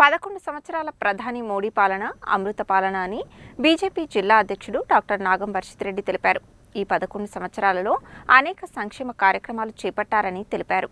పదకొండు సంవత్సరాల ప్రధాని మోడీ పాలన అమృత పాలన అని బీజేపీ జిల్లా అధ్యక్షుడు డాక్టర్ నాగం వర్షిత్ రెడ్డి తెలిపారు. ఈ పదకొండు సంవత్సరాలలో అనేక సంక్షేమ కార్యక్రమాలు చేపట్టారని తెలిపారు.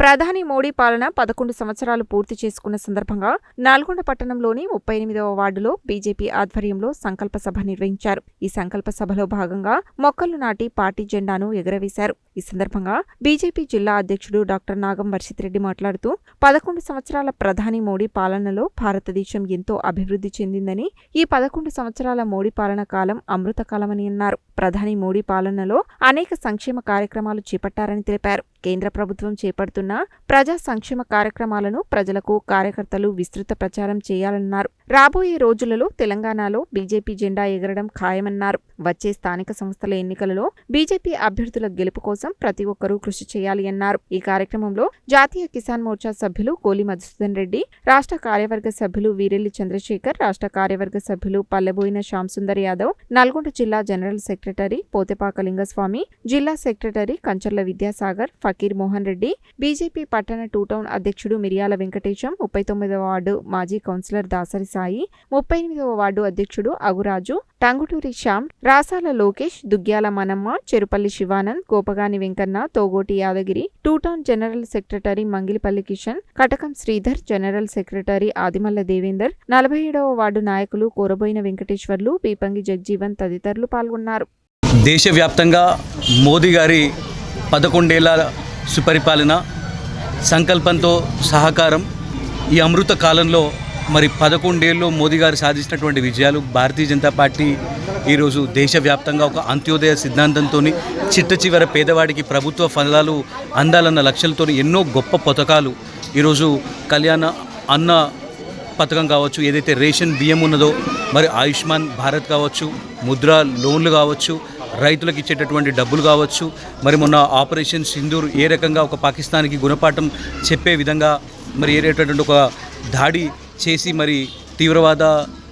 ప్రధాని మోడీ పాలన పదకొండు సంవత్సరాలు పూర్తి చేసుకున్న సందర్భంగా నల్గొండ పట్టణంలోని ముప్పై ఎనిమిదవ వార్డులో బీజేపీ ఆధ్వర్యంలో సంకల్ప సభ నిర్వహించారు. ఈ సంకల్ప సభలో భాగంగా మొక్కలు నాటి పార్టీ జెండాను ఎగురవేశారు. ఈ సందర్భంగా బీజేపీ జిల్లా అధ్యక్షుడు డాక్టర్ నాగం వర్షిత్ రెడ్డి మాట్లాడుతూ పదకొండు సంవత్సరాల ప్రధాని మోడీ పాలనలో భారతదేశం ఎంతో అభివృద్ధి చెందిందని ఈ పదకొండు సంవత్సరాల మోడీ పాలన కాలం అమృత కాలమని అన్నారు. ప్రధాని మోడీ పాలనలో అనేక సంక్షేమ కార్యక్రమాలు చేపట్టారని తెలిపారు. కేంద్ర ప్రభుత్వం చేపడుతున్న ప్రజా సంక్షేమ కార్యక్రమాలను ప్రజలకు కార్యకర్తలు విస్తృత ప్రచారం చేయాలన్నారు. రాబోయే రోజులలో తెలంగాణలో బీజేపీ జెండా ఎగరడం ఖాయమన్నారు. వచ్చే స్థానిక సంస్థల ఎన్నికలలో బీజేపీ అభ్యర్థుల గెలుపు కోసం ప్రతి ఒక్కరూ కృషి చేయాలి అన్నారు. ఈ కార్యక్రమంలో జాతీయ కిసాన్ మోర్చా సభ్యులు కోలి మధుసూదన్ రెడ్డి రాష్ట్ర కార్యవర్గ సభ్యులు వీరెల్లి చంద్రశేఖర్ రాష్ట్ర కార్యవర్గ సభ్యులు పల్లెబోయిన శ్యాంసుందర్ యాదవ్ నల్గొండ జిల్లా జనరల్ సెక్రటరీ పోతెపాక లింగస్వామి జిల్లా సెక్రటరీ కంచర్ల విద్యాసాగర్ ఫకీర్ మోహన్ రెడ్డి బీజేపీ పట్టణ టూ టౌన్ అధ్యక్షుడు మిరియాల వెంకటేశం ముప్పై తొమ్మిదవ వార్డు మాజీ కౌన్సిలర్ దాసరి సాయి ముప్పై ఎనిమిదవ వార్డు అధ్యక్షుడు Aguraju Tanguturi Shyam Rasala Lokesh Duggyala Manamma Cherupalli Shivanand Gopagani Venkanna Thogoti Yadagiri two town general secretary Mangilipalli Kishan Katakam Sridhar general secretary Adimalla Devender నలభై ఏడవ వార్డు నాయకులు కోరబోయిన వెంకటేశ్వర్లు పీపంగి జగ్జీవన్ తదితరులు పాల్గొన్నారు. దేశవ్యాప్తంగా మోదీ గారి పదకొండేళ్ళ సుపరిపాలన సంకల్పంతో సహకారం ఈ అమృత కాలంలో మరి పదకొండేళ్ళు మోదీ గారు సాధించినటువంటి విజయాలు భారతీయ జనతా పార్టీ ఈరోజు దేశవ్యాప్తంగా ఒక అంత్యోదయ సిద్ధాంతంతో చిట్ట చివర పేదవాడికి ప్రభుత్వ ఫలాలు అందాలన్న లక్ష్యాలతో ఎన్నో గొప్ప పథకాలు ఈరోజు కళ్యాణ అన్న పథకం కావచ్చు ఏదైతే రేషన్ బియ్యం ఉన్నదో మరి ఆయుష్మాన్ భారత్ కావచ్చు ముద్రా లోన్లు కావచ్చు రైతులకు ఇచ్చేటటువంటి డబ్బులు కావచ్చు. మరి మొన్న ఆపరేషన్ సింధూర్ ఏ రకంగా ఒక పాకిస్తాన్కి గుణపాఠం చెప్పే విధంగా మరి ఏరేటటువంటి ఒక దాడి చేసి మరి తీవ్రవాద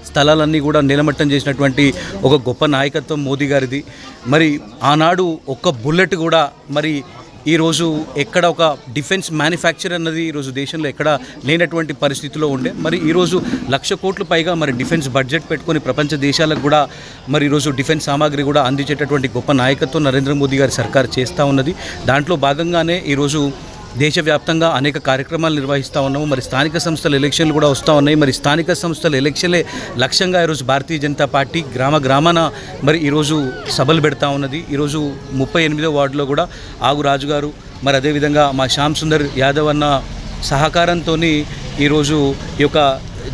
స్థలాలన్నీ కూడా నిలమట్టం చేసినటువంటి ఒక గొప్ప నాయకత్వం మోదీ గారిది. మరి ఆనాడు ఒక్క బుల్లెట్ కూడా మరి ఈరోజు ఎక్కడ ఒక డిఫెన్స్ మ్యానుఫ్యాక్చర్ అన్నది ఈరోజు దేశంలో ఎక్కడ లేనటువంటి పరిస్థితిలో ఉండే. మరి ఈరోజు లక్ష కోట్లు పైగా మరి డిఫెన్స్ బడ్జెట్ పెట్టుకొని ప్రపంచ దేశాలకు కూడా మరి ఈరోజు డిఫెన్స్ సామాగ్రి కూడా అందించేటటువంటి గొప్ప నాయకత్వం నరేంద్ర మోదీ గారి సర్కార్ చేస్తూ ఉన్నది. దాంట్లో భాగంగానే ఈరోజు దేశవ్యాప్తంగా అనేక కార్యక్రమాలు నిర్వహిస్తూ ఉన్నాము. మరి స్థానిక సంస్థల ఎలక్షన్లు కూడా వస్తూ ఉన్నాయి. మరి స్థానిక సంస్థల ఎలక్షన్లే లక్ష్యంగా ఈరోజు భారతీయ జనతా పార్టీ గ్రామ గ్రామాన మరి ఈరోజు సభలు పెడతా ఉన్నది. ఈరోజు ముప్పై ఎనిమిదో వార్డులో కూడా ఆగు రాజు గారు మరి అదేవిధంగా మా శ్యామ్ సుందర్ యాదవ్ అన్న సహకారంతో ఈరోజు ఈ యొక్క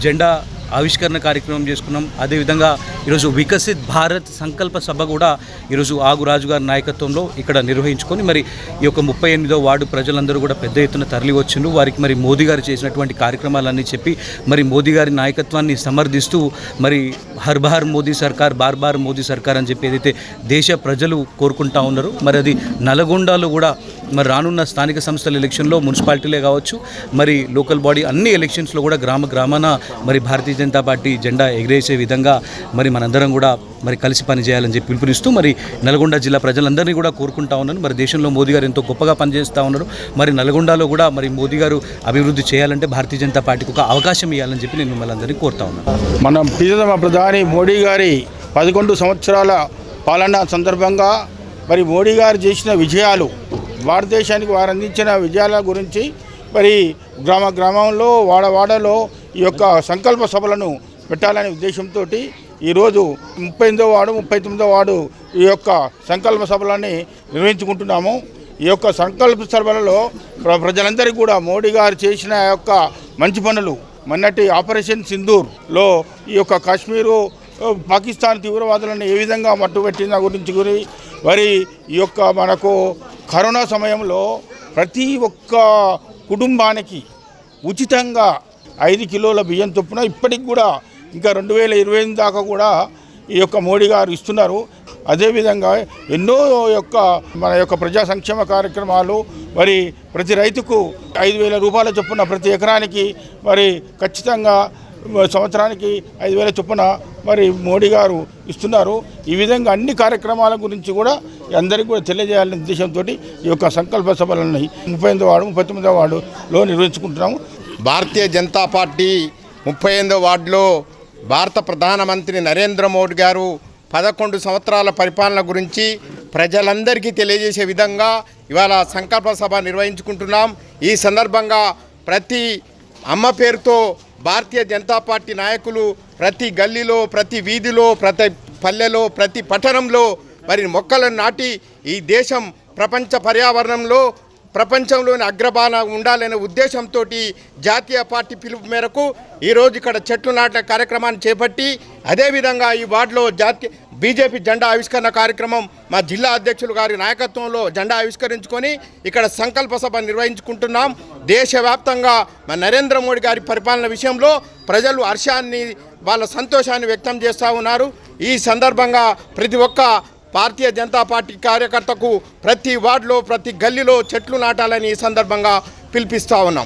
జెండా ఆవిష్కరణ కార్యక్రమం చేసుకున్నాం. అదేవిధంగా ఈరోజు వికసిత్ భారత్ సంకల్ప సభ కూడా ఈరోజు ఆగురాజు గారి నాయకత్వంలో ఇక్కడ నిర్వహించుకొని మరి ఈ యొక్క ముప్పై ఎనిమిదో వార్డు ప్రజలందరూ కూడా పెద్ద ఎత్తున తరలి వచ్చిండ్రు వారికి మరి మోదీ గారు చేసినటువంటి కార్యక్రమాలన్నీ చెప్పి మరి మోదీ గారి నాయకత్వాన్ని సమర్థిస్తూ మరి హర్ బార్ మోదీ సర్కార్ బార్ బార్ మోదీ సర్కార్ అని చెప్పి ఏదైతే దేశ ప్రజలు కోరుకుంటా ఉన్నారు మరి అది నల్గొండలో కూడా మరి రానున్న స్థానిక సంస్థల ఎలక్షన్లో మున్సిపాలిటీలే కావచ్చు మరి లోకల్ బాడీ అన్ని ఎలక్షన్స్లో కూడా గ్రామ గ్రామాన మరి భారతీయ జనతా పార్టీ జెండా ఎగిరేసే విధంగా మరి మనందరం కూడా మరి కలిసి పనిచేయాలని చెప్పి పిలుపునిస్తూ మరి నల్గొండ జిల్లా ప్రజలందరినీ కూడా కోరుకుంటా ఉన్నాను. మరి దేశంలో మోదీ గారు ఎంతో గొప్పగా పనిచేస్తూ ఉన్నారు. మరి నల్గొండలో కూడా మరి మోదీ గారు అభివృద్ధి చేయాలంటే భారతీయ జనతా పార్టీకి ఒక అవకాశం ఇవ్వాలని చెప్పి నేను మిమ్మల్ని అందరినీ కోరుతా ఉన్నాను. మనం ప్రియతమ ప్రధాని మోడీ గారి పదకొండు సంవత్సరాల పాలన సందర్భంగా మరి మోడీ గారు చేసిన విజయాలు భారతదేశానికి వారు అందించిన విజయాల గురించి మరి గ్రామ గ్రామంలో వాడవాడలో ఈ యొక్క సంకల్ప సభలను పెట్టాలనే ఉద్దేశంతో ఈరోజు ముప్పై ఎనిమిదో వార్డు ముప్పై తొమ్మిదో వార్డు ఈ యొక్క సంకల్ప సభలని నిర్వహించుకుంటున్నాము. ఈ యొక్క సంకల్ప సభలలో ప్ర- ప్రజలందరికీ కూడా మోడీ గారు చేసిన యొక్క మంచి పనులు మొన్నటి ఆపరేషన్ సింధూర్లో ఈ యొక్క కాశ్మీరు పాకిస్తాన్ తీవ్రవాదులను ఏ విధంగా మట్టుపెట్టిన గురించి గురి మరి ఈ యొక్క మనకు కరోనా సమయంలో ప్రతి ఒక్క కుటుంబానికి ఉచితంగా ఐదు కిలోల బియ్యం చొప్పున ఇప్పటికి కూడా ఇంకా రెండు వేల ఇరవై ఎనిమిది దాకా కూడా ఈ యొక్క మోడీ గారు ఇస్తున్నారు. అదేవిధంగా ఎన్నో యొక్క మన యొక్క ప్రజా సంక్షేమ కార్యక్రమాలు మరి ప్రతి రైతుకు ఐదు వేల రూపాయల చొప్పున ప్రతి ఎకరానికి మరి ఖచ్చితంగా సంవత్సరానికి ఐదు వేల చొప్పున మరి మోడీ గారు ఇస్తున్నారు. ఈ విధంగా అన్ని కార్యక్రమాల గురించి కూడా అందరికీ కూడా తెలియజేయాలనే ఉద్దేశంతో ఈ యొక్క సంకల్ప సభలని ముప్పై ఎనిమిదో వార్డు ముప్పై తొమ్మిదో వార్డులో నిర్వహించుకుంటున్నాము. భారతీయ జనతా పార్టీ ముప్పై ఎనిమిదో వార్డులో భారత ప్రధానమంత్రి నరేంద్ర మోడీ గారు పదకొండు సంవత్సరాల పరిపాలన గురించి ప్రజలందరికీ తెలియజేసే విధంగా ఇవాళ సంకల్ప సభ నిర్వహించుకుంటున్నాం. ఈ సందర్భంగా ప్రతి అమ్మ పేరుతో భారతీయ జనతా పార్టీ నాయకులు ప్రతి గల్లీలో ప్రతి వీధిలో ప్రతి పల్లెలో ప్రతి పట్టణంలో మరి మొక్కలను నాటి ఈ దేశం ప్రపంచ పర్యావరణంలో ప్రపంచంలోని అగ్రబాన ఉండాలనే ఉద్దేశంతో జాతీయ పార్టీ పిలుపు మేరకు ఈరోజు ఇక్కడ చెట్లు నాటే కార్యక్రమాన్ని చేపట్టి అదేవిధంగా ఈ వార్డులో జాతీయ బీజేపీ జెండా ఆవిష్కరణ కార్యక్రమం మా జిల్లా అధ్యక్షులు గారి నాయకత్వంలో జెండా ఆవిష్కరించుకొని ఇక్కడ సంకల్ప సభ నిర్వహించుకుంటున్నాం. దేశవ్యాప్తంగా మా నరేంద్ర మోడీ గారి పరిపాలన విషయంలో ప్రజలు హర్షాన్ని వాళ్ళ సంతోషాన్ని వ్యక్తం చేస్తూ ఉన్నారు. ఈ సందర్భంగా ప్రతి ఒక్క భారతీయ జనతా పార్టీ కార్యకర్తకు ప్రతి వార్డులో ప్రతి గల్లీలో చెట్లు నాటాలని ఈ సందర్భంగా పిలిపిస్తూ ఉన్నాం.